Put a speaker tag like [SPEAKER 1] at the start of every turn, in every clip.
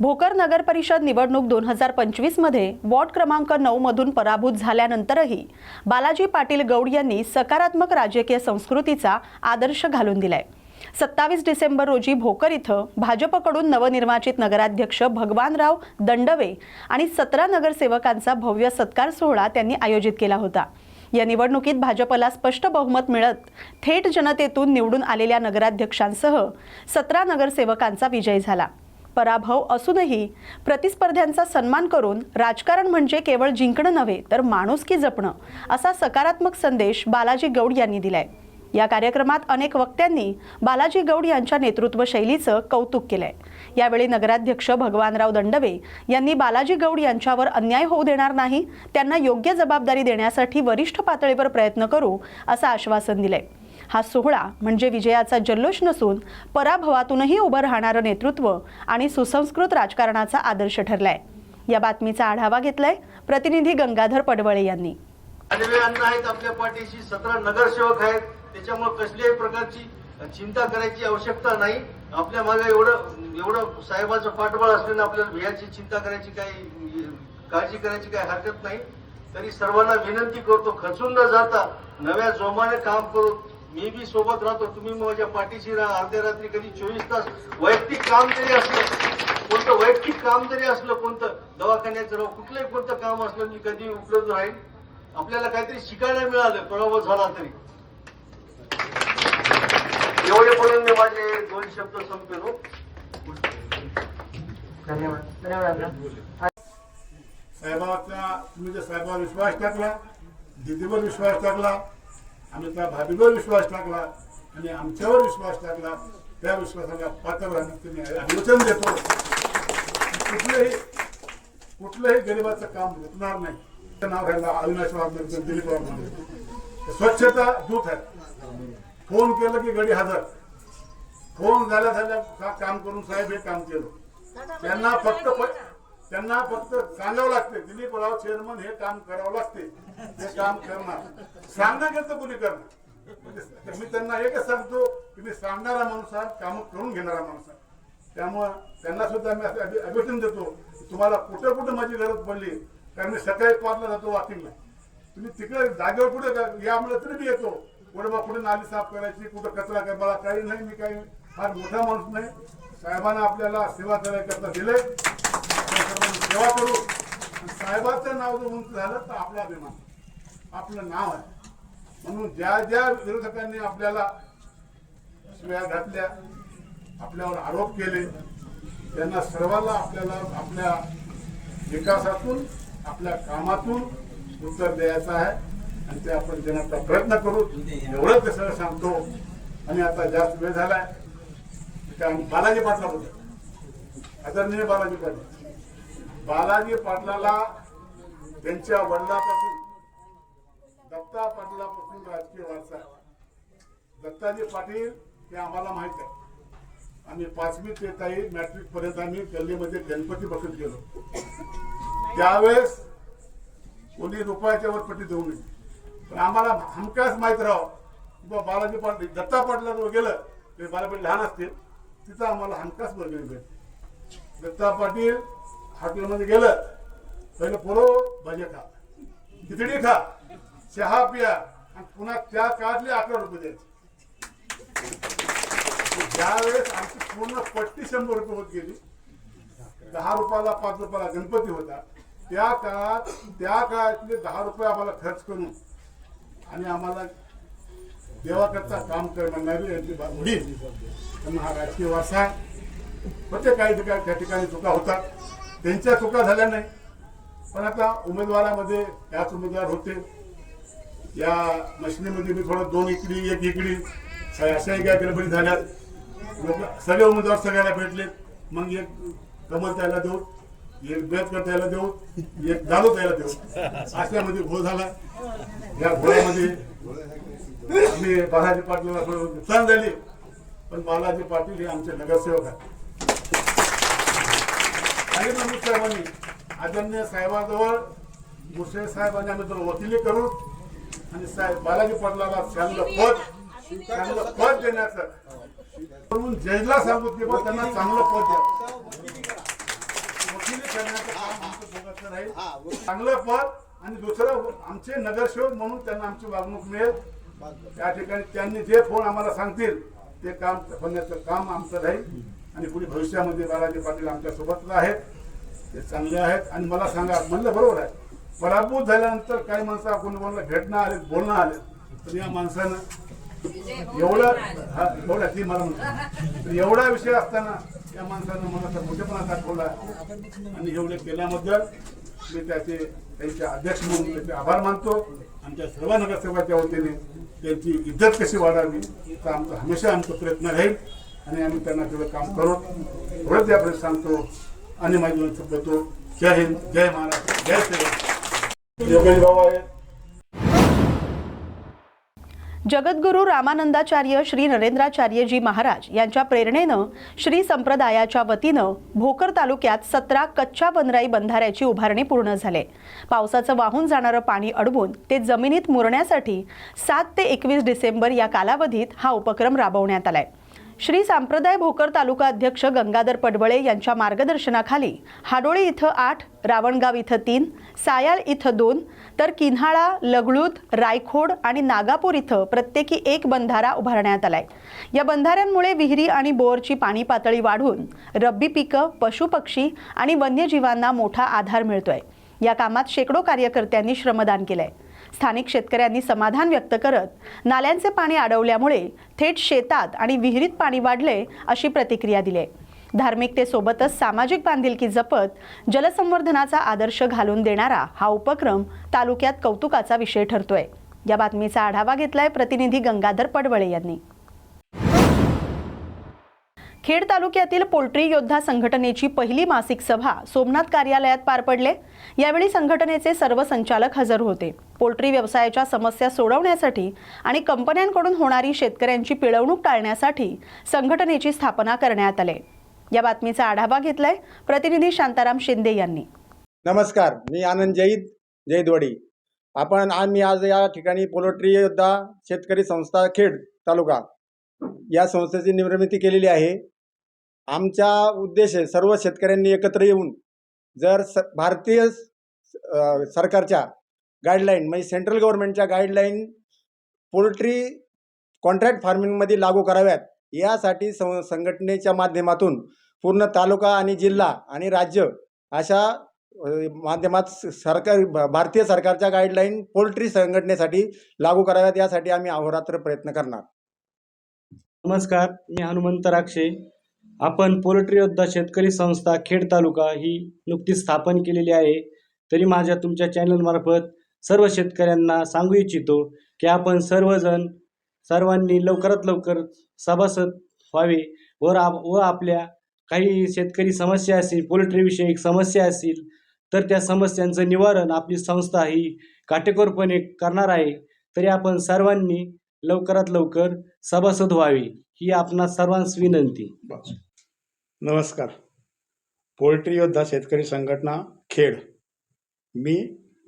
[SPEAKER 1] भोकर नगर परिषद निवडणूक दोन हजार पंचवीसमध्ये वॉर्ड क्रमांक नऊमधून पराभूत झाल्यानंतरही बालाजी पाटील गौड यांनी सकारात्मक राजकीय संस्कृतीचा आदर्श घालून दिलाय. सत्तावीस डिसेंबर रोजी भोकर इथं भाजपकडून नवनिर्वाचित नगराध्यक्ष भगवानराव दंडवे आणि सतरा नगरसेवकांचा भव्य सत्कार सोहळा त्यांनी आयोजित केला होता. या निवडणुकीत भाजपला स्पष्ट बहुमत मिळत थेट जनतेतून निवडून आलेल्या नगराध्यक्षांसह सतरा नगरसेवकांचा विजय झाला. पराभव असूनही प्रतिस्पर्ध्यांचा सन्मान करून राजकारण म्हणजे केवळ जिंकणं नव्हे तर माणुसकी जपणं असा सकारात्मक संदेश बालाजी गौड यांनी दिलाय. या कार्यक्रमात अनेक वक्त्यांनी बालाजी गौड यांच्या नेतृत्व शैलीचं कौतुक केलंय. यावेळी नगराध्यक्ष भगवानराव दंडवे यांनी बालाजी गौड यांच्यावर अन्याय होऊ देणार नाही त्यांना योग्य जबाबदारी देण्यासाठी वरिष्ठ पातळीवर प्रयत्न करू असं आश्वासन दिलंय. हा सोहळा म्हणजे विजयाचा जल्लोष नसून पराभवातूनही उभं राहणारं नेतृत्व आणि सुसंस्कृत राजकारणाचा आदर्श ठरलाय. या बातमीचा आढावा घेतलाय प्रतिनिधी गंगाधर पडवळे यांनी.
[SPEAKER 2] आहेत आपल्या पाठीशी सतरा नगरसेवक आहेत. त्याच्यामुळे कसल्याही प्रकारची चिंता करायची आवश्यकता नाही. आपल्या मागे एवढं एवढं साहेबाचं पाठबळ असल्यानं आपल्याला भियाची चिंता करायची काही काळजी करायची काही हरकत नाही. तरी सर्वांना विनंती करतो खचून न जाता नव्या जोमाने काम करू मी बी सोबत राहतो. तुम्ही माझ्या पाठीशी राहा. अर्ध्या रात्री कधी चोवीस तास वैयक्तिक काम जरी असलं कोणतं वैयक्तिक काम जरी असलं कोणतं दवाखान्याचं राहू कुठलंही कोणतं काम असलं मी कधी उपलब्ध राहील आपल्याला काहीतरी शिकायला मिळालं पराभव झाला तरी. एवढे बोलून मी माझे दोन शब्द संपलो
[SPEAKER 3] धन्यवाद. धन्यवाद
[SPEAKER 4] साहेबाचा तुम्ही जे साहेबावर विश्वास टाकला दिदीवर विश्वास टाकला आम्ही त्या भाभीवर विश्वास टाकला आणि आमच्यावर विश्वास टाकला. त्या विश्वासाला पात्र राहण्याचं तुम्ही देतो. कुठलंही कुठलंही गरिबाचं काम रुकणार नाही. त्याचं नाव राहिलं अविनाश वाघ दिलीप स्वच्छता दूत आहे फोन केलं की गडी हजर. फोन झाल्या झाल्या काम करून साहेब हे काम केलं. त्यांना फक्त प- त्यांना फक्त सांगावं लागते दिलीप राव चेअरमन हे काम करावं लागते हे काम करणार. सांगणं गेलं म्हणजे तर कोणी करणार? मी त्यांना एकच सांगतो की मी सांगणारा माणूस आहे काम करून घेणारा माणूस आहे त्यामुळं त्यांना सुद्धा मी असं अभि- देतो तुम्हाला कुठं कुठं माझी गरज पडली कारण मी सकाळी पाचला जातो वॉकिंगला तुम्ही तिकडे जागेवर कुठे या म्हणलं तरी मी येतो. कुठे बा कुठे नाली साफ करायची कुठं कचरा काय मला काही नाही मी काही फार मोठा माणूस नाही. साहेबांना आपल्याला सेवा करायकरता दिलंय. आपण सेवा करू साहेबाचं नाव जर म्हणून झालं तर आपला अभिमान. आपलं नाव आहे. म्हणून ज्या ज्या विरोधकांनी आपल्याला शिव्या घातल्या आपल्यावर आरोप केले त्यांना सर्वांना आपल्याला आपल्या विकासातून आपल्या कामातून उत्तर द्यायचं आहे. आणि ते आपण देण्याचा प्रयत्न करू. एवढंच ते सगळं सांगतो. आणि आता जास्त वेळ झालाय. आहे आम्ही बालाजी पाटला बोलतो आदरणीय बालाजी पाटील. बालाजी पाटलाला त्यांच्या वडिलापासून दत्ता पाटलापासून राजकीय वारसा दत्ताजी पाटील हे आम्हाला माहीत आहे. आम्ही पाचवी ते ताई मॅट्रिक पर्यंत आम्ही गल्लीमध्ये गणपती बसत गेलो. त्यावेळेस कोणी रुपयाच्या वर पट्टी देऊ नये. पण आम्हाला हमखास माहीत राहावं की बा बालाजी पाटील दत्ता पाटलाजवळ गेलं ते बालापाटील लहान असतील तिथं आम्हाला हमखास वर्गणी भेट दत्ता पाटील हॉटेलमध्ये गेलं पहिलं पोलो भजे खा. खिचडी खा. चहा पिया. आणि पुन्हा त्या काळातले अकरा रुपये द्यायचे. ज्यावेळेस आमची पूर्ण पट्टी शंभर रुपये होत गेली. दहा रुपयाला पाच रुपयाला गणपती होता. त्या काळात त्या काळातले दहा रुपये आम्हाला खर्च करून आणि आम्हाला देवाकरता काम करणारी यांची बा- त्यांना हा राजकीय वारसा आहे. होते काही ठिकाणी त्या ठिकाणी चुका होतात. त्यांच्या चुका झाल्या नाही. पण आता उमेदवारामध्ये याच उमेदवार होते. या मशिनीमध्ये मी थोडं दोन इकडी एक इकडी अशा एका गडबडी झाल्यात लोक सगळे उमेदवार सगळ्याला भेटले. मग एक कमल त्याला देऊ एक बेतकर त्याला देऊ एक जाधव त्याला देऊ अशामध्ये घोळ झाला. या घोळ्यामध्ये आम्ही बालाजी पाटील थोडं नुकसान झाली. पण बालाजी पाटील हे आमचे नगरसेवक आहेत. सांगितलं नमूद साहेबांनी आदरणीय साहेबाजवळ मुश्रे साहेबांनी आम्ही तर वकिली करू. आणि साहेब बालाजी पाटलाला चांगलं पद चांगलं पद देण्याचं. म्हणून जजला सांगू की बा त्यांना चांगलं पद द्या. वकिली करण्याचं काम आमचं दोघांचं राहील. चांगलं पद आणि दुसरं आमचे नगरसेवक म्हणून त्यांना आमची वागणूक मिळेल. त्या ठिकाणी त्यांनी जे फोन आम्हाला सांगतील ते काम होण्याचं काम आमचं राहील. आणि पुढे भविष्यामध्ये बालाजी पाटील आमच्यासोबतच आहेत. ते चांगले आहेत. आणि मला सांगा म्हणलं बरोबर आहे. पराभूत झाल्यानंतर काही माणसं आपण कोणाला भेटणं आले बोलणं आले. तर या माणसानं एवढा हा एवढा ती मला म्हणतो. तर एवढा विषय असताना या माणसानं मनाचा मोठेपणा दाखवला. आणि एवढे केल्याबद्दल मी त्याचे त्यांचे अध्यक्ष म्हणून त्याचे आभार मानतो. आमच्या सर्व नगरसेवकाच्या वतीने त्यांची इज्जत कशी वाढावी तर आमचा हमेशा आमचा प्रयत्न राहील. आणि आम्ही त्यांना तेवढं काम करू एवढंच यापर्यंत सांगतो आणि माझी शब्द तो जय हिंद जय महाराष्ट्र जय श्रीराम योगेश भाऊ आहेत.
[SPEAKER 1] जगद्गुरू रामानंदाचार्य श्री नरेंद्राचार्यजी महाराज यांच्या प्रेरणेनं श्री संप्रदायाच्या वतीनं भोकर तालुक्यात सतरा कच्च्या वनराई बंधाऱ्याची उभारणी पूर्ण झाले. पावसाचं वाहून जाणारं पाणी अडवून ते जमिनीत मुरण्यासाठी सात ते एकवीस डिसेंबर या कालावधीत हा उपक्रम राबवण्यात आलाय. श्री सांप्रदाय भोकर तालुका अध्यक्ष गंगाधर पडवळे यांच्या मार्गदर्शनाखाली हाडोळी इथं आठ रावणगाव इथं तीन सायाळ इथं दोन तर किन्हाळा लगळूत रायखोड आणि नागापूर इथं प्रत्येकी एक बंधारा उभारण्यात आलाय. या बंधाऱ्यांमुळे विहिरी आणि बोअरची पाणी पातळी वाढून रब्बी पिकं पशुपक्षी आणि वन्यजीवांना मोठा आधार मिळतोय. या कामात शेकडो कार्यकर्त्यांनी श्रमदान केलंय. स्थानिक शेतकऱ्यांनी समाधान व्यक्त करत नाल्यांचे पाणी अडवल्यामुळे थेट शेतात आणि विहिरीत पाणी वाढले अशी प्रतिक्रिया दिली. धार्मिकतेसोबतच सामाजिक बांधिलकी जपत जलसंवर्धनाचा आदर्श घालून देणारा हा उपक्रम तालुक्यात कौतुकाचा विषय ठरतोय. या बातमीचा आढावा घेतलाय प्रतिनिधी गंगाधर पडवळे यांनी. खेड तालुक्यातील पोल्ट्री योद्धा संघटनेची पहिली मासिक सभा सोमनाथ कार्यालयात पार पडले. यावेळी संघटनेचे सर्व संचालक हजर होते. पोल्ट्री व्यवसायाच्या समस्या सोडवण्यासाठी आणि कंपन्यांकडून होणारी शेतकऱ्यांची पिळवणूक टाळण्यासाठी संघटनेची स्थापना करण्यात आली. या बातमीचा आढावा घेतलाय प्रतिनिधी शांताराम शिंदे यांनी.
[SPEAKER 5] नमस्कार मी आनंद जैद जैदवाडी. आपण आम्ही आज या ठिकाणी पोल्ट्री योद्धा शेतकरी संस्था खेड तालुका या संस्थेची निर्मिती केलेली आहे. आमचा उद्देश आहे सर्व शेतकऱ्यांनी एकत्र येऊन जर स भारतीय सरकारच्या गाईडलाईन म्हणजे सेंट्रल गव्हर्नमेंटच्या गाईडलाईन पोल्ट्री कॉन्ट्रॅक्ट फार्मिंगमध्ये लागू कराव्यात. यासाठी सं संघटनेच्या माध्यमातून पूर्ण तालुका आणि जिल्हा आणि राज्य अशा माध्यमात स- सरकार भारतीय सरकारच्या गाईडलाईन पोल्ट्री संघटनेसाठी लागू कराव्यात. यासाठी आम्ही अहोरात्र प्रयत्न करणार.
[SPEAKER 6] नमस्कार मी हनुमंत राक्षे. आपण पोल्ट्री योद्धा शेतकरी संस्था खेड तालुका ही नुकतीच स्थापन केलेली आहे. तरी माझ्या तुमच्या चॅनलमार्फत सर्व शेतकऱ्यांना सांगू इच्छितो की आपण सर्वजण सर्वांनी लवकरात लवकर सभासद व्हावे व आप व आपल्या काही शेतकरी समस्या असतील पोल्ट्रीविषयक समस्या असतील तर त्या समस्यांचं निवारण आपली संस्था ही काटेकोरपणे करणार आहे. तरी आपण सर्वांनी लवकरात लवकर सभासद व्हावी ही आपणा सर्वांस विनंती.
[SPEAKER 7] नमस्कार. पोल्ट्री योद्धा शेतकरी संघटना खेड. मी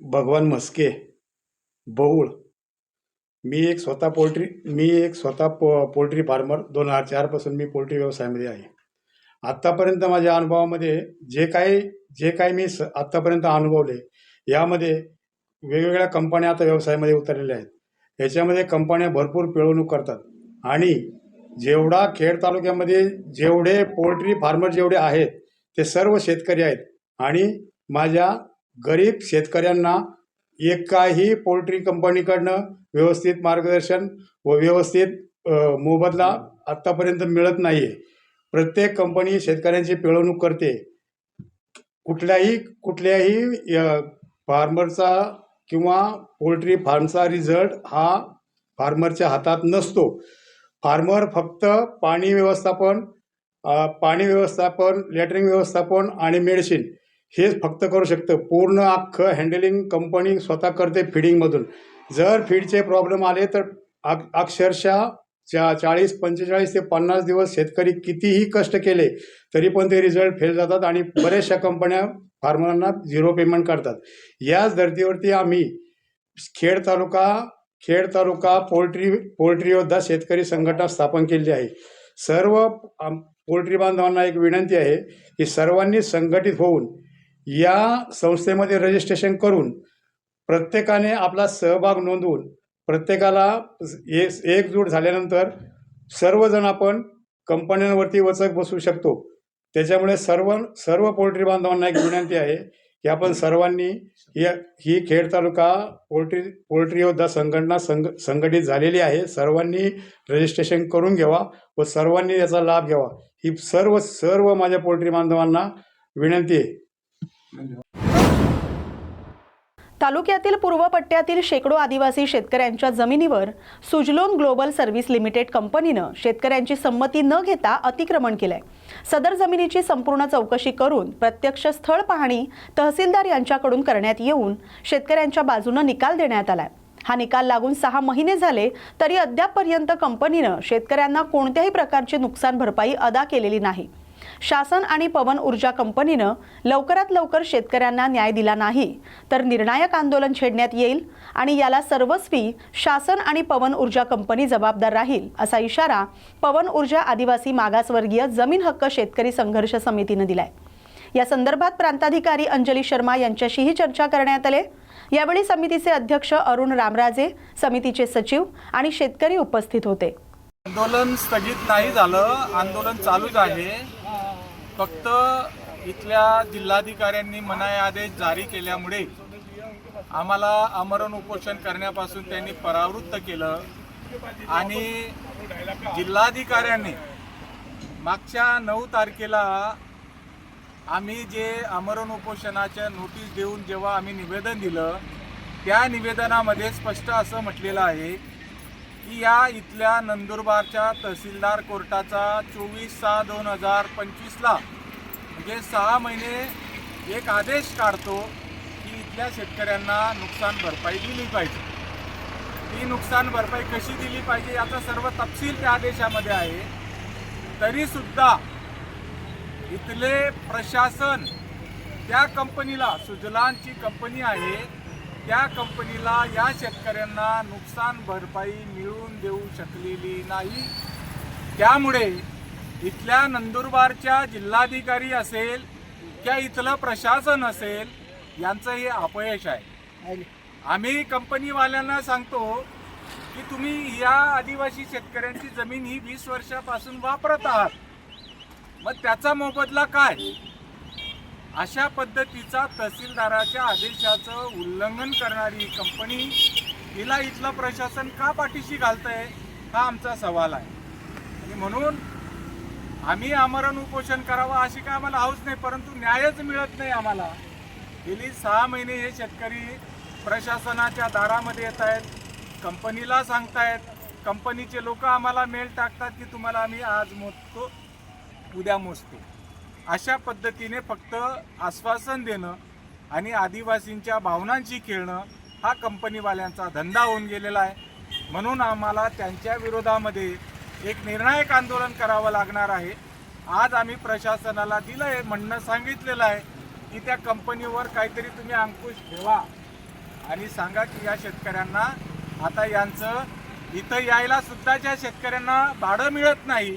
[SPEAKER 7] भगवान म्हस्के बहुळ मी एक स्वतः पोल्ट्री मी एक स्वतः पो पोल्ट्री फार्मर. दोन हजार चारपासून मी पोल्ट्री व्यवसायामध्ये आहे. आत्तापर्यंत माझ्या अनुभवामध्ये जे काही जे काही मी स आत्तापर्यंत अनुभवले यामध्ये वेगवेगळ्या कंपन्या आता व्यवसायामध्ये उतरलेल्या आहेत. याच्यामध्ये कंपन्या भरपूर पिळवणूक करतात. आणि जेवढा खेड तालुक्यामध्ये जेवढे पोल्ट्री फार्मर जेवढे आहेत ते सर्व शेतकरी आहेत. आणि माझ्या गरीब शेतकऱ्यांना एकाही पोल्ट्री कंपनीकडनं व्यवस्थित मार्गदर्शन व व्यवस्थित मोबदला आत्तापर्यंत मिळत नाही आहे प्रत्येक कंपनी शेतकऱ्यांची पिळवणूक करते. कुठल्याही कुठल्याही फार्मरचा किंवा पोल्ट्री फार्मचा रिझल्ट हा फार्मरच्या हातात नसतो. फार्मर फक्त पाणी व्यवस्थापन पाणी व्यवस्थापन लॅटरिंग व्यवस्थापन आणि मेडिसिन हेच फक्त करू शकतं. पूर्ण अख्खं हँडलिंग कंपनी स्वतः करते फिडिंगमधून जर फीडचे प्रॉब्लेम आले तर अक अक्षरशः चा चाळीस पंचेचाळीस ते पन्नास दिवस शेतकरी कितीही कष्ट केले तरी पण ते रिझल्ट फेल जातात आणि बऱ्याचशा कंपन्या फार्मरांना झिरो पेमेंट करतात. याच धर्तीवरती आम्ही खेड तालुका खेड तालुका पोल्ट्री पोल्ट्री योद्धा शेतकरी संघटना स्थापन केलेली आहे. सर्व आम- पोल्ट्री बांधवांना एक विनंती आहे की सर्वांनी संघटित होऊन या संस्थेमध्ये रजिस्ट्रेशन करून प्रत्येकाने आपला सहभाग नोंदवून प्रत्येकाला एक एकजूट झाल्यानंतर सर्वजण आपण कंपन्यांवरती वचक बसू शकतो. त्याच्यामुळे सर्व सर्व पोल्ट्री बांधवांना एक विनंती आहे की आपण सर्वांनी या ही खेड तालुका पोल्ट्री पोल्ट्री योद्धा संघटना संघ संघटित झालेली आहे. सर्वांनी रजिस्ट्रेशन करून घ्यावा व सर्वांनी याचा लाभ घ्यावा. ही सर्व सर्व माझ्या पोल्ट्री बांधवांना विनंती आहे.
[SPEAKER 1] तालुक्यातील पूर्व पट्ट्यातील शेकडो आदिवासी शेतकऱ्यांच्या जमिनीवर सुजलोन ग्लोबल सर्व्हिस लिमिटेड कंपनीनं शेतकऱ्यांची संमती न घेता अतिक्रमण केलंय. सदर जमिनीची संपूर्ण चौकशी करून प्रत्यक्ष स्थळ पाहणी तहसीलदार यांच्याकडून करण्यात येऊन शेतकऱ्यांच्या बाजूनं निकाल देण्यात आलाय. हा निकाल लागून सहा महिने झाले तरी अद्यापपर्यंत कंपनीनं शेतकऱ्यांना कोणत्याही प्रकारची नुकसान भरपाई अदा केलेली नाही. शासन आणि पवन ऊर्जा कंपनीनं लवकरात लवकर शेतकऱ्यांना न्याय दिला नाही तर निर्णायक आंदोलन छेडण्यात येईल आणि याला सर्वस्वी शासन आणि पवन ऊर्जा कंपनी जबाबदार राहील असा इशारा पवन ऊर्जा आदिवासी मागासवर्गीय जमीन हक्क शेतकरी संघर्ष समितीनं दिलाय. या संदर्भात प्रांताधिकारी अंजली शर्मा यांच्याशीही चर्चा करण्यात आले. यावेळी समितीचे अध्यक्ष अरुण रामराजे समितीचे सचिव आणि शेतकरी उपस्थित होते.
[SPEAKER 8] आंदोलन स्थगित नाही झालं आंदोलन चालूच आहे. फक्त इथल्या जिल्हाधिकाऱ्यांनी मनाई आदेश जारी केल्यामुळे आम्हाला आमरण उपोषण करण्यापासून त्यांनी परावृत्त केलं आणि जिल्हाधिकाऱ्यांनी मागच्या नऊ तारखेला आम्ही जे आमरण उपोषणाच्या नोटीस देऊन जेव्हा आम्ही निवेदन दिलं त्या निवेदनामध्ये स्पष्ट असं म्हटलेलं आहे की या इथल्या नंदुरबारच्या तहसीलदार कोर्टाचा चोवीस सहा दोन हजार पंचवीसला म्हणजे सहा महिने एक आदेश काढतो की इथल्या शेतकऱ्यांना नुकसान भरपाई दिली पाहिजे. ती नुकसान भरपाई कशी दिली पाहिजे याचा सर्व तपशील त्या आदेशामध्ये आहे. तरीसुद्धा इथले प्रशासन त्या कंपनीला सुजलांची कंपनी आहे त्या कंपनीला या शेतकऱ्यांना नुकसान भरपाई मिळवून देऊ शकलेली नाही. त्यामुळे इथल्या नंदुरबारच्या जिल्हाधिकारी असेल किंवा इथलं प्रशासन असेल यांचं हे अपयश आहे. आम्ही कंपनीवाल्यांना सांगतो की तुम्ही या आदिवासी शेतकऱ्यांची जमीन ही वीस वर्षापासून वापरत आहात. मग त्याचा मोबदला काय? अशा पद्धतीचा तहसीलदाराच्या आदेशाचं उल्लंघन करणारी कंपनी हिला इथलं प्रशासन का पाठीशी घालतंय हा आमचा सवाल आहे. आणि म्हणून आम्ही आमरण उपोषण करावं अशी काय आम्हाला हौस नाही परंतु न्यायच मिळत नाही आम्हाला. गेली सहा महिने हे शेतकरी प्रशासनाच्या दारामध्ये येत आहेत कंपनीला सांगतायत कंपनीचे लोक आम्हाला मेल टाकतात की तुम्हाला आम्ही आज मोजतो उद्या मोजतो. अशा पद्धतीने फक्त आश्वासन देणं आणि आदिवासींच्या भावनांशी खेळणं हा कंपनीवाल्यांचा धंदा होऊन गेलेला आहे. म्हणून आम्हाला त्यांच्या विरोधामध्ये एक निर्णायक आंदोलन करावं लागणार आहे. आज आम्ही प्रशासनाला दिलं आहे म्हणणं सांगितलेलं आहे की त्या कंपनीवर काहीतरी तुम्ही अंकुश ठेवा आणि सांगा की या शेतकऱ्यांना आता यांचं इथं यायला सुद्धा ज्या शेतकऱ्यांना भाडं मिळत नाही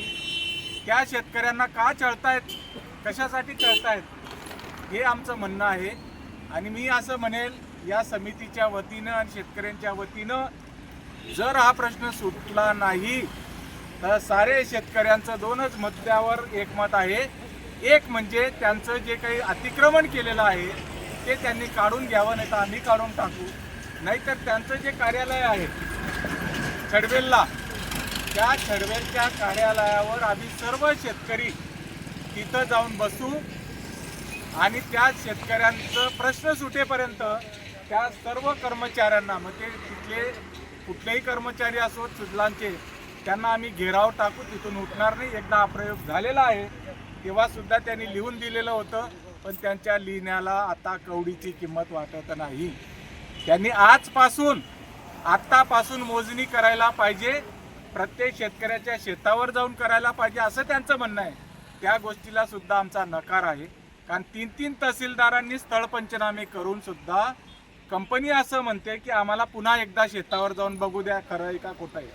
[SPEAKER 8] त्या शेतकऱ्यांना का चळतायत कशासाठी चळतायत हे आमचं म्हणणं आहे. आणि मी असं म्हणेल या समितीच्या वतीनं आणि शेतकऱ्यांच्या वतीनं जर हा प्रश्न सुटला नाही तर सारे शेतकऱ्यांचं दोनच मुद्द्यावर एकमत आहे. एक म्हणजे त्यांचं जे काही अतिक्रमण केलेलं आहे ते त्यांनी काढून घ्यावं नाही तर आम्ही काढून टाकू. नाहीतर त्यांचं जे कार्यालय आहे छडवेलला त्या छडवेलच्या कार्यालयावर आम्ही सर्व शेतकरी तिथं जाऊन बसू आणि त्या शेतकऱ्यांचं प्रश्न सुटेपर्यंत त्या सर्व कर्मचाऱ्यांना मग ते तिथले कुठलेही कर्मचारी असो सुजलांचे त्यांना आम्ही घेराव टाकू तिथून उठणार नाही. एकदा हा प्रयोग झालेला आहे. तेव्हासुद्धा त्यांनी लिहून दिलेलं होतं पण त्यांच्या लिहिण्याला आता कवडीची किंमत वाटत नाही. त्यांनी आजपासून आत्तापासून मोजणी करायला पाहिजे. प्रत्येक शेतकऱ्याच्या शेतावर जाऊन करायला पाहिजे असं त्यांचं म्हणणं आहे. त्या गोष्टीला सुद्धा आमचा नकार आहे. कारण तीन तीन तहसीलदारांनी स्थळ पंचनामे करून सुद्धा कंपनी असं म्हणते की आम्हाला पुन्हा एकदा शेतावर जाऊन बघू द्या खरं आहे का खोटं आहे.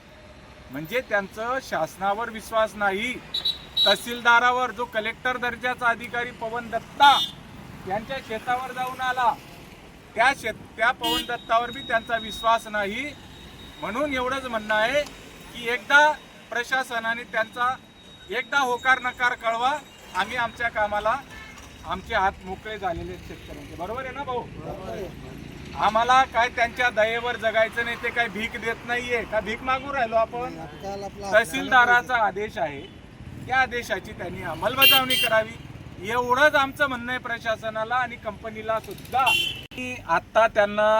[SPEAKER 8] म्हणजे त्यांचं शासनावर विश्वास नाही. तहसीलदारावर जो कलेक्टर दर्जाचा अधिकारी पवन दत्ता यांच्या शेतावर जाऊन आला त्या शेत त्या पवन दत्तावर बी त्यांचा विश्वास नाही. म्हणून एवढंच म्हणणं आहे की एकदा प्रशासनाने त्यांचा एकदा होकार नकार कळवा आम्ही आमच्या कामाला आमचे हात मोकळे झालेले शेतकऱ्यांचे. बरोबर आहे ना भाऊ? आम्हाला काय त्यांच्या दयेवर जगायचं नाही ते काय भीक देत नाहीये. का भीक मागू राहिलो आपण? तहसीलदाराचा आदेश आहे. त्या आदेशाची त्यांनी अंमलबजावणी करावी. एवढंच आमचं म्हणणं आहे प्रशासनाला आणि कंपनीला सुद्धा. की आता त्यांना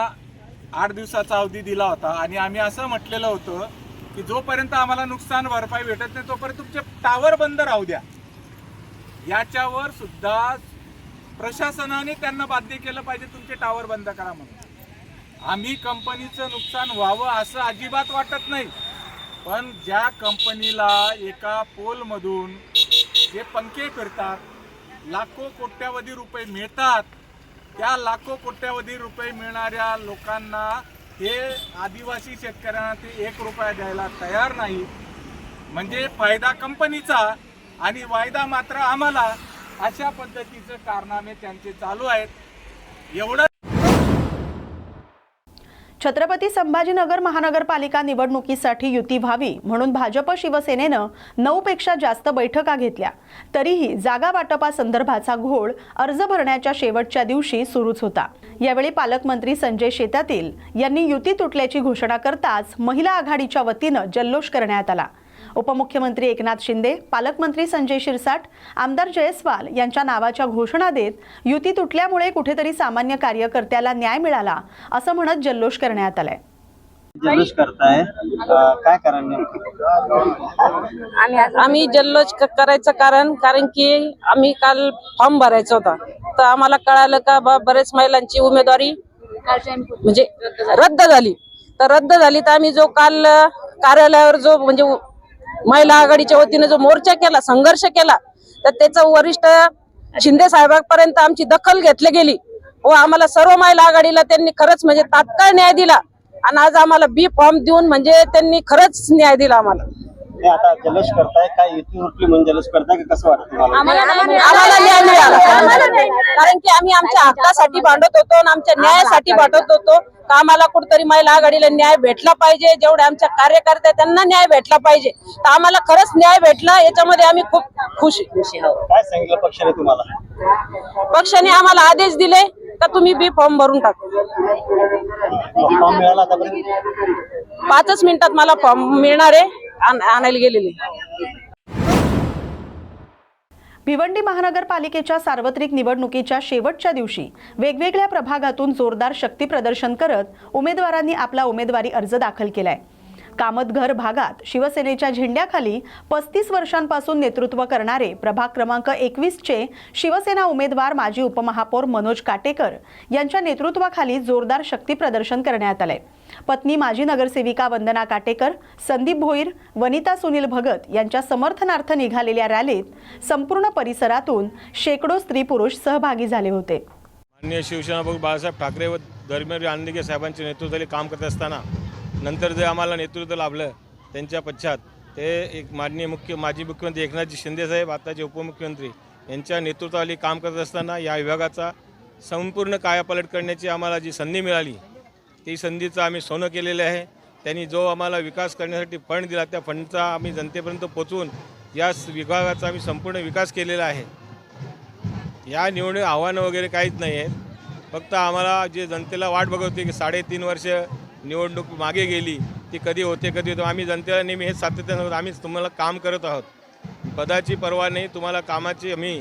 [SPEAKER 8] आठ दिवसाचा अवधी दिला होता आणि आम्ही असं म्हटलेलं होतं की जोपर्यंत आम्हाला नुकसान भरपाई भेटत नाही तोपर्यंत तुमचे टावर बंद राहू द्या. याच्यावर सुद्धा प्रशासनाने त्यांना बाध्य केलं पाहिजे तुमचे टावर बंद करा म्हणून. आम्ही कंपनीचं नुकसान व्हावं असं अजिबात वाटत नाही. पण ज्या कंपनीला एका पोलमधून जे पंखे फिरतात लाखो कोट्यावधी रुपये मिळतात त्या लाखो कोट्यावधी रुपये मिळणाऱ्या लोकांना हे आदिवासी शेतकऱ्यांना ते एक रुपया द्यायला तयार नाही. म्हणजे फायदा कंपनीचा आणि वायदा मात्र आम्हाला अशा पद्धतीचं कारनामे त्यांचे चालू आहेत. एवढं
[SPEAKER 1] छत्रपती संभाजीनगर महानगरपालिका निवडणुकीसाठी युती व्हावी म्हणून भाजप शिवसेनेनं नऊपेक्षा जास्त बैठका घेतल्या. तरीही जागा वाटपासंदर्भाचा घोळ अर्ज भरण्याच्या शेवटच्या दिवशी सुरूच होता. यावेळी पालकमंत्री संजय शेतातील यांनी युती तुटल्याची घोषणा करताच महिला आघाडीच्या वतीनं जल्लोष करण्यात आला. उपमुख्यमंत्री एकनाथ शिंदे पालकमंत्री संजय शिरसाट आमदार जयस्वाल यांच्या नावाच्या घोषणा देत युती तुटल्यामुळे कुठेतरी सामान्य कार्यकर्त्याला न्याय मिळाला असं म्हणत जल्लोष करण्यात आलाय.
[SPEAKER 9] जल्लोष करताय. काय कारण?
[SPEAKER 3] आम्ही जल्लोष करायचं कारण कारण की आम्ही काल फॉर्म भरायचा होता. तर आम्हाला कळालं का बा बरेच महिलांची उमेदवारी म्हणजे रद्द झाली. तर रद्द झाली तर आम्ही जो काल कार्यालयावर जो म्हणजे महिला आघाडीच्या वतीने जो मोर्चा केला संघर्ष केला तर त्याचं वरिष्ठ शिंदे साहेबांपर्यंत आमची दखल घेतली गेली. व आम्हाला सर्व महिला आघाडीला त्यांनी खरंच म्हणजे तात्काळ न्याय दिला. आणि आज आम्हाला बी फॉर्म देऊन म्हणजे त्यांनी खरंच न्याय दिला आम्हाला.
[SPEAKER 9] हे आता जल्लोष करताय? काय युती उठली म्हणून जल्लोष करताय का? कसं वाटतं तुम्हाला?
[SPEAKER 3] आम्हाला न्याय मिळाला कारण की आम्ही आमच्या हक्कासाठी भांडत होतो आणि आमच्या न्यायासाठी भांडत होतो. का आम्हाला कुठतरी महिला आघाडीला न्याय भेटला पाहिजे. जेवढे आमच्या कार्यकर्ते त्यांना न्याय भेटला पाहिजे. तर आम्हाला खरंच न्याय भेटला. याच्यामध्ये आम्ही खूप खुश.
[SPEAKER 9] काय सांगितलं पक्षाने तुम्हाला?
[SPEAKER 3] पक्षाने आम्हाला आदेश दिले का तुम्ही बी फॉर्म भरून टाका.
[SPEAKER 9] फॉर्म मिळाला आतापर्यंत?
[SPEAKER 3] पाचच मिनिटात मला फॉर्म मिळणार आहे. आणायला गेलेले.
[SPEAKER 1] भिवंडी महानगरपालिकेच्या सार्वत्रिक निवडणुकीच्या शेवटच्या दिवशी वेगवेगळ्या प्रभागातून जोरदार शक्ती प्रदर्शन करत उमेदवारांनी आपला उमेदवारी अर्ज दाखल केलाय. कामतघर भागात शिवसेनेच्या झेंड्याखाली पस्तीस वर्षांपासून नेतृत्व करणारे प्रभाग क्रमांक एकवीसचे शिवसेना उमेदवार माजी उपमहापौर मनोज काटेकर यांच्या नेतृत्वाखाली जोरदार शक्ती प्रदर्शन करण्यात आलंय. पत्नी माजी नगरसेविका वंदना काटेकर संदीप भोईर वनिता सुनील भगत यांच्या समर्थनार्थ निघालेल्या रॅलीत संपूर्ण परिसरातून शेकडो स्त्री पुरुष सहभागी झाले होते.
[SPEAKER 10] माननीय शिवसेना प्रमुख बाळासाहेब ठाकरे व धर्मवीर आनंदगे साहेबांच्या नेतृत्वाखाली काम करत असताना नंतर जे आम्हाला नेतृत्व लाभलं त्यांच्या पश्चात ते एक माननीय मुख्य माजी मुख्यमंत्री एकनाथजी शिंदेसाहेब आताचे उपमुख्यमंत्री यांच्या नेतृत्वाखाली काम करत असताना या विभागाचा संपूर्ण कायापालट करण्याची आम्हाला जी संधी मिळाली ती संधीचं आम्ही सोनं केलेलं आहे. त्यांनी जो आम्हाला विकास करण्यासाठी फंड दिला त्या फंडचा आम्ही जनतेपर्यंत पोचवून या विभागाचा आम्ही संपूर्ण विकास केलेला आहे. या निवडणूक आव्हानं वगैरे काहीच नाही आहेत फक्त आम्हाला जे जनतेला वाट बघत होती की साडेतीन वर्ष निवडणूक मागे गेली ती कधी होते कधी होते आम्ही जनतेला नेहमी हे सातत्यानं सांगतो, आम्हीच तुम्हाला काम करत आहोत. पदाची पर्वा नाही तुम्हाला कामाची आम्ही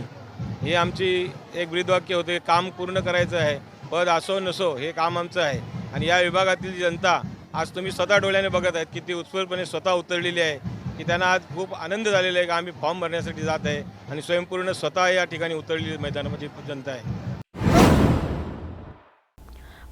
[SPEAKER 10] हे आमची एक ब्रीदवाक्य होते काम पूर्ण करायचं आहे पद असो नसो हे काम आमचं आहे. आणि या विभागातील जनता आज तुम्ही स्वतः डोळ्याने बघत आहेत किती उत्स्फूर्तपणे स्वतः उतरलेली आहे की त्यांना आज खूप आनंद झालेला आहे की आम्ही फॉर्म भरण्यासाठी जात आहे आणि स्वयंपूर्ण स्वतः या ठिकाणी उतरलेली मैदानामध्ये जनता आहे.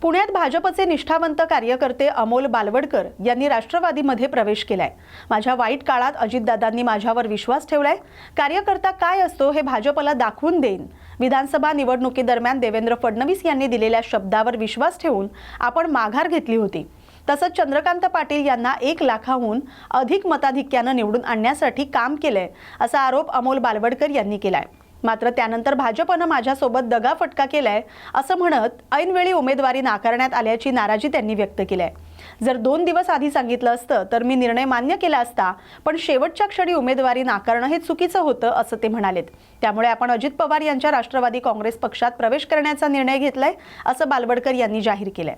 [SPEAKER 1] पुण्यात भाजपचे निष्ठावंत कार्यकर्ते अमोल बालवडकर यांनी राष्ट्रवादीमध्ये प्रवेश केलाय. माझ्या वाईट काळात अजितदादांनी माझ्यावर विश्वास ठेवलाय. कार्यकर्ता काय असतो हे भाजपला दाखवून देईन. विधानसभा निवडणुकीदरम्यान देवेंद्र फडणवीस यांनी दिलेल्या शब्दावर विश्वास ठेवून आपण माघार घेतली होती. तसंच चंद्रकांत पाटील यांना एक लाखाहून अधिक मताधिक्यानं निवडून आणण्यासाठी काम केलंय असा आरोप अमोल बालवडकर यांनी केलाय. मात्र त्यानंतर भाजपनं माझ्यासोबत दगाफटका केलाय असं म्हणत ऐनवेळी उमेदवारी नाकारण्यात आल्याची नाराजी त्यांनी व्यक्त केली आहे जर दोन दिवस आधी सांगितलं असतं तर मी निर्णय मान्य केला असता पण शेवटच्या क्षणी उमेदवारी नाकारणं हे चुकीचं होतं असं ते म्हणालेत. त्यामुळे आपण अजित पवार यांच्या राष्ट्रवादी काँग्रेस पक्षात प्रवेश करण्याचा निर्णय घेतलाय असं बालवडकर यांनी जाहीर केलंय.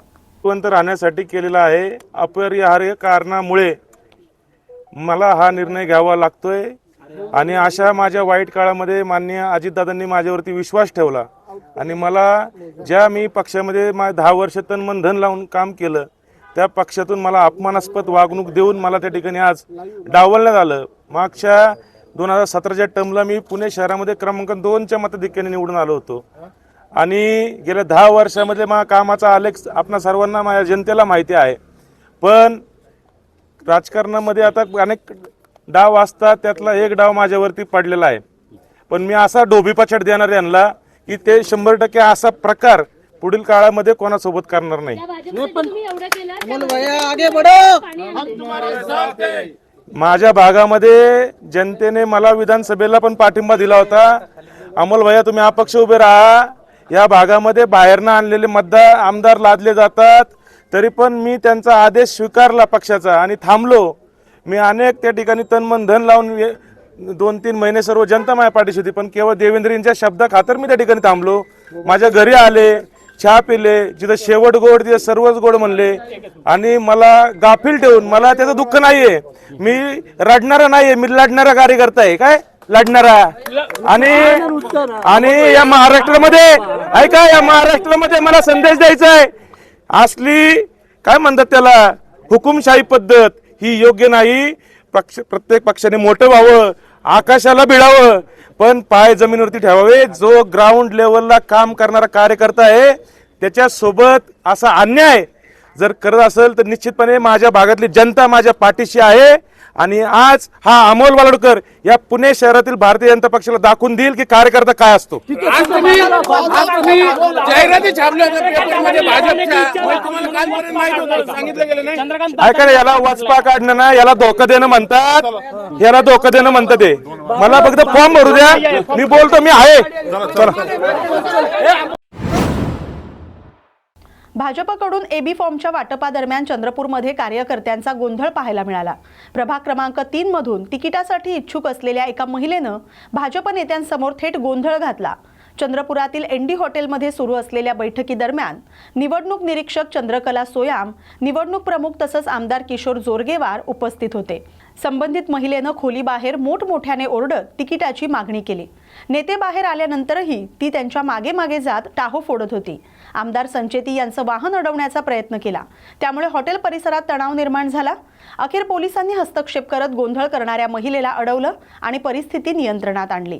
[SPEAKER 11] राहण्यासाठी केलेला आहे. अपरिहार्य कारणामुळे मला हा निर्णय घ्यावा लागतोय. आणि अशा माझ्या वाईट काळामध्ये माननीय अजितदादांनी माझ्यावरती विश्वास ठेवला. आणि मला ज्या मी पक्षामध्ये मा दहा वर्ष तन मन धन लावून काम केलं त्या पक्षातून मला अपमानास्पद वागणूक देऊन मला त्या ठिकाणी आज डावलण्यात आलं. मागच्या दोन हजार सतराच्या टर्मला मी पुणे शहरामध्ये क्रमांक दोनच्या मताधिक्याने निवडून आलो होतो. आणि गेल्या दहा वर्षामध्ये मा कामाचा आलेख आपणा सर्वांना माझ्या जनतेला माहिती आहे. पण राजकारणामध्ये आता अनेक डाव असतात त्यातला एक डाव माझ्यावरती पडलेला आहे. पण मी असा डोबीपाछड देणार यांना की ते शंभर टक्के असा प्रकार पुढील काळामध्ये कोणासोबत करणार नाही. माझ्या भागामध्ये जनतेने मला विधानसभेला पण पाठिंबा दिला होता. अमोल भैया तुम्ही अपक्ष उभे राहा. या भागामध्ये बाहेरनं आणलेले मतदार आमदार लादले जातात. तरी पण मी त्यांचा आदेश स्वीकारला पक्षाचा आणि थांबलो. मी अनेक त्या ठिकाणी तनमन धन लावून दोन तीन महिने सर्व जनता माझ्या पाठीशी होती पण केवळ देवेंद्रींच्या शब्दा खातर मी त्या ठिकाणी थांबलो. माझ्या घरी आले चहा पिले जिथं शेवट गोड तिथं सर्वच गोड म्हणले. आणि मला गाफील ठेवून मला त्याचं दुःख नाहीये. मी रडणारा नाहीये मी लढणारा कार्यकर्ता आहे. काय? लढणारा. आणि आणि या महाराष्ट्रामध्ये ऐका या महाराष्ट्रामध्ये मला संदेश द्यायचा आहे. असली काय म्हणतात त्याला हुकुमशाही पद्धत ही योग्य नाही. पक्ष प्रत्येक पक्षाने मोठं व्हावं आकाशाला भिडावं. पण पाय जमिनीवरती ठेवावे. जो ग्राउंड लेवलला काम करणारा कार्यकर्ता आहे त्याच्यासोबत असा अन्याय जर करत असेल तर निश्चितपणे माझ्या भागातली जनता माझ्या पाठीशी आहे. आणि आज हा अमोल वालडकर या पुणे शहरातील भारतीय जनता पक्षाला दाखवून देईल की कार्यकर्ता काय असतो.
[SPEAKER 8] जाहिराती छापल्या होत्या पेपरमध्ये भाजपच्या. मग तुम्हाला कालपर्यंत माहीत होतं सांगितलं गेलं नाही.
[SPEAKER 11] ऐका ना, याला वचपा काढणं ना याला धोका देणं म्हणतात. याला धोका देणं म्हणतात ते. मला फक्त फॉर्म भरू द्या. मी बोलतो मी आहे. चला.
[SPEAKER 1] भाजपकडून एबी फॉर्मच्या वाटपादरम्यान चंद्रपूरमध्ये कार्यकर्त्यांचा गोंधळ पाहायला मिळाला. प्रभाग क्रमांक तीनमधून तिकिटासाठी इच्छुक असलेल्या एका महिलेनं भाजप नेत्यांसमोर थेट गोंधळ घातला. चंद्रपुरातील एनडी हॉटेलमध्ये सुरू असलेल्या बैठकीदरम्यान निवडणूक निरीक्षक चंद्रकला सोयाम निवडणूक प्रमुख तसंच आमदार किशोर जोरगेवार उपस्थित होते. संबंधित महिलेनं खोलीबाहेर मोठमोठ्याने ओरडत तिकिटाची मागणी केली. नेते बाहेर आल्यानंतरही ती त्यांच्या मागे मागे जात टाहो फोडत होती. आमदार संचेती यांचं वाहन अडवण्याचा प्रयत्न केला. त्यामुळे हॉटेल परिसरात तणाव निर्माण झाला. अखेर पोलिसांनी हस्तक्षेप करत गोंधळ करणाऱ्या महिलेला अडवलं आणि परिस्थिती नियंत्रणात आणली.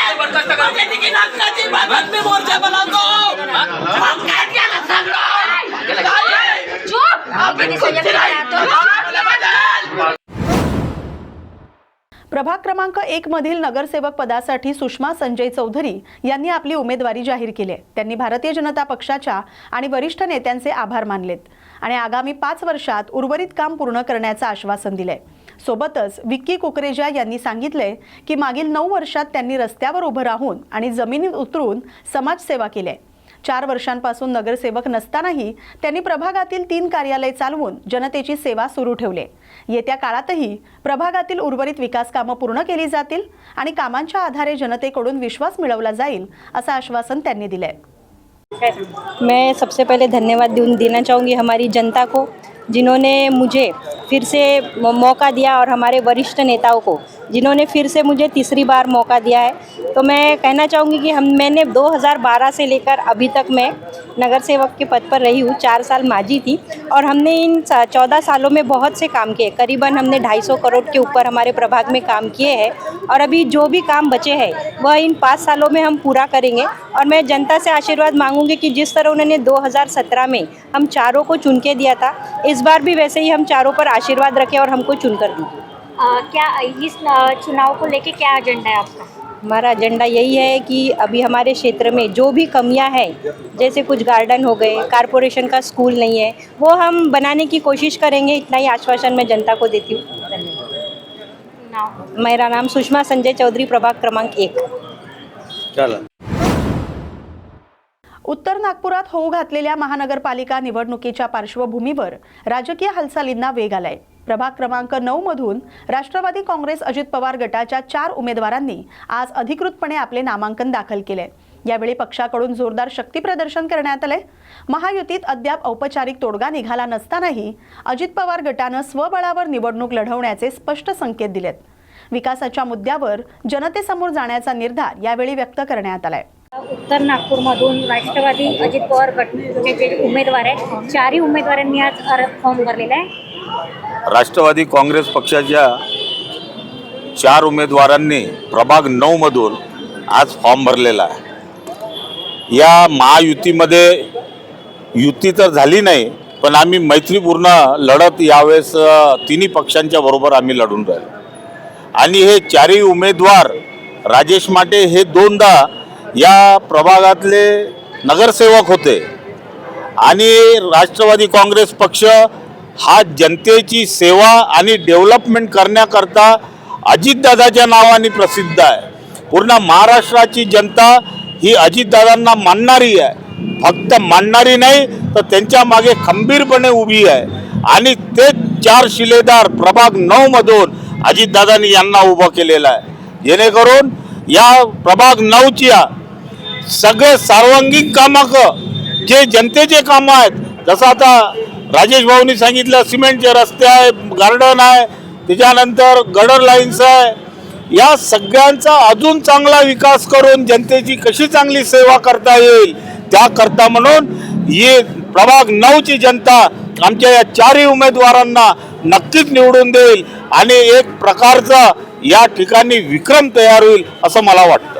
[SPEAKER 1] प्रभाग क्रमांक एक मधील नगरसेवक पदासाठी सुषमा संजय चौधरी यांनी आपली उमेदवारी जाहीर केली आहे. त्यांनी भारतीय जनता पक्षाच्या आणि वरिष्ठ नेत्यांचे आभार मानलेत आणि आगामी पाच वर्षात उर्वरित काम पूर्ण करण्याचं आश्वासन दिलंय. सोबतच विक्की कुकरेजा यांनी सांगितलंय की मागील नऊ वर्षात त्यांनी रस्त्यावर उभं राहून आणि जमिनीत उतरून समाजसेवा केली. आहे चार वर्षांपासून नगरसेवक नसतानाही त्यांनी प्रभागातील तीन कार्यालय चालवून जनतेची सेवा सुरू ठेवली. येत्या काळातही प्रभागातील उर्वरित विकास कामं पूर्ण केली जातील आणि कामांच्या आधारे जनतेकडून विश्वास मिळवला जाईल असं आश्वासन त्यांनी दिलंय.
[SPEAKER 12] मैं सबसे पहले धन्यवाद देना चाहूँगी हमारी जनता को जिन्होंने मुझे फिर से मौका दिया और हमारे वरिष्ठ नेताओं को। जिन्होंने फिर से मुझे तीसरी बार मौका दिया है। तो मैं कहना चाहूँगी कि हम, मैंने 2012 से लेकर अभी तक मैं नगर सेवक के पद पर रही हूँ। चार साल माजी थी और हमने इन चौदह सालों में बहुत से काम किए। करीबन हमने 250 करोड़ के ऊपर हमारे प्रभाग में काम किए हैं और अभी जो भी काम बचे हैं, वह इन पाँच सालों में हम पूरा करेंगे। और मैं जनता से आशीर्वाद मांगूँगी कि जिस तरह उन्होंने 2017 में हम चारों को चुन के दिया था, इस बार भी वैसे ही हम चारों पर आशीर्वाद रखें और हमको चुनकर दीजिए।
[SPEAKER 13] क्या इस चुनाव को लेके क्या एजेंडा है आपका?
[SPEAKER 12] हमारा एजेंडा यही है कि अभी हमारे क्षेत्र में जो भी कमियां हैं जैसे कुछ गार्डन हो गए कारपोरेशन का स्कूल नहीं है वो हम बनाने की कोशिश करेंगे इतना ही आश्वासन मैं जनता को देती हूँ। धन्यवाद मेरा नाम सुषमा संजय चौधरी प्रभाग क्रमांक एक।
[SPEAKER 1] उत्तर नागपुरात होऊ घातलेल्या महानगरपालिका निवडणुकीच्या पार्श्वभूमीवर राजकीय हालचालींना वेग आलाय. प्रभाग क्रमांक नऊ मधून राष्ट्रवादी काँग्रेस अजित पवार गटाच्या चार उमेदवारांनी आज अधिकृतपणे आपले नामांकन दाखल केले. यावेळी पक्षाकडून जोरदार शक्तीप्रदर्शन करण्यात आले. महायुतीत अद्याप औपचारिक तोडगा निघाला नसतानाही अजित पवार गटानं स्वबळावर निवडणूक लढवण्याचे स्पष्ट संकेत दिलेत. विकासाच्या मुद्द्यावर जनतेसमोर जाण्याचा निर्धार यावेळी व्यक्त करण्यात आलाय.
[SPEAKER 13] उत्तर नागपूरमधून राष्ट्रवादी अजित पवार गटचे जे उमेदवार आहेत चारही उमेदवारांनी आज अर्ज फॉर्म भरलेला आहे.
[SPEAKER 14] राष्ट्रवादी काँग्रेस पक्षाच्या चार उमेदवारांनी प्रभाग नऊमधून आज फॉर्म भरलेला आहे. या महायुतीमध्ये युती तर झाली नाही पण आम्ही मैत्रीपूर्ण लढत यावेळेस तिन्ही पक्षांच्या बरोबर आम्ही लढून राहिलो. आणि हे चारही उमेदवार राजेश माटे हे दोनदा या प्रभागातले नगरसेवक होते आणि राष्ट्रवादी काँग्रेस पक्ष हा जनतेची सेवा आणि डेव्हलपमेंट करण्याकरता अजितदादाच्या नावाने प्रसिद्ध आहे. पूर्ण महाराष्ट्राची जनता ही अजितदादांना मानणारी आहे. फक्त मानणारी नाही तर त्यांच्या मागे खंबीरपणे उभी आहे. आणि ते चार शिलेदार प्रभाग नऊमधून अजितदादांनी यांना उभं केलेलं आहे. जेणेकरून या प्रभाग नऊच्या सगळे सार्वांगिक कामं जे जनतेचे कामं आहेत जसं आता राजेश भाऊनी सांगितलं सिमेंटचे रस्ते आहे गार्डन आहे त्याच्यानंतर गडर लाईन्स आहे. या सगळ्यांचा अजून चांगला विकास करून जनतेची कशी चांगली सेवा करता येईल त्याकरता म्हणून ही प्रभाग नऊची जनता आमच्या या चारही उमेदवारांना नक्कीच निवडून देईल आणि एक प्रकारचा या ठिकाणी विक्रम तयार होईल असं मला वाटतं.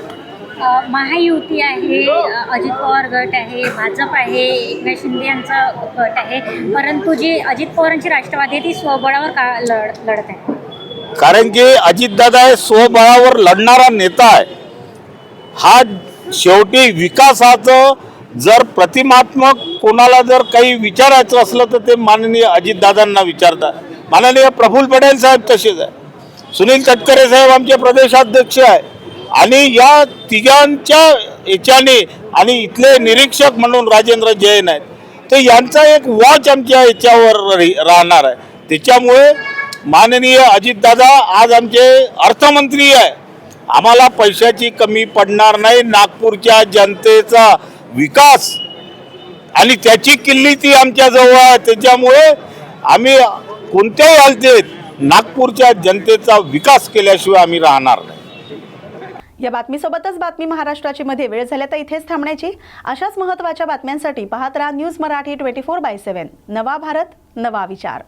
[SPEAKER 13] महायुती आहे अजित पवार गट आहे भाजप आहे एकनाथ शिंदे यांचा गट आहे. परंतु जी अजित पवारांची राष्ट्रवादी आहे ती स्वबळावर का लढ लढत आहे?
[SPEAKER 14] कारण की अजितदादा हे स्वबळावर लढणारा नेता आहे. हा शेवटी विकासाचं जर प्रतिमात्मक कोणाला जर काही विचारायचं असलं तर ते माननीय अजितदादांना विचारतात. माननीय प्रफुल्ल पटेल साहेब तसेच आहे. सुनील तटकरे साहेब आमचे प्रदेशाध्यक्ष आहे. आणि या तिघांच्या याच्याने आणि इथले निरीक्षक म्हणून राजेंद्र जैन आहेत. तर यांचा एक वॉच आमच्या याच्यावर राहणार आहे. त्याच्यामुळे माननीय अजितदादा आज आमचे अर्थमंत्री आहे. आम्हाला पैशाची कमी पडणार नाही. नागपूरच्या जनतेचा विकास आणि त्याची किल्ली ती आमच्याजवळ आहे. त्याच्यामुळे आम्ही कोणत्याही हालतीत नागपूरच्या जनतेचा विकास केल्याशिवाय आम्ही राहणार नाही.
[SPEAKER 1] या बातमीसोबतच बातमी महाराष्ट्राची मध्ये वेळ झाल्या तर इथेच थांबण्याची अशाच महत्त्वाच्या बातम्यांसाठी पाहत राहा news Marathi twenty four by seven. नवा भारत नवा विचार.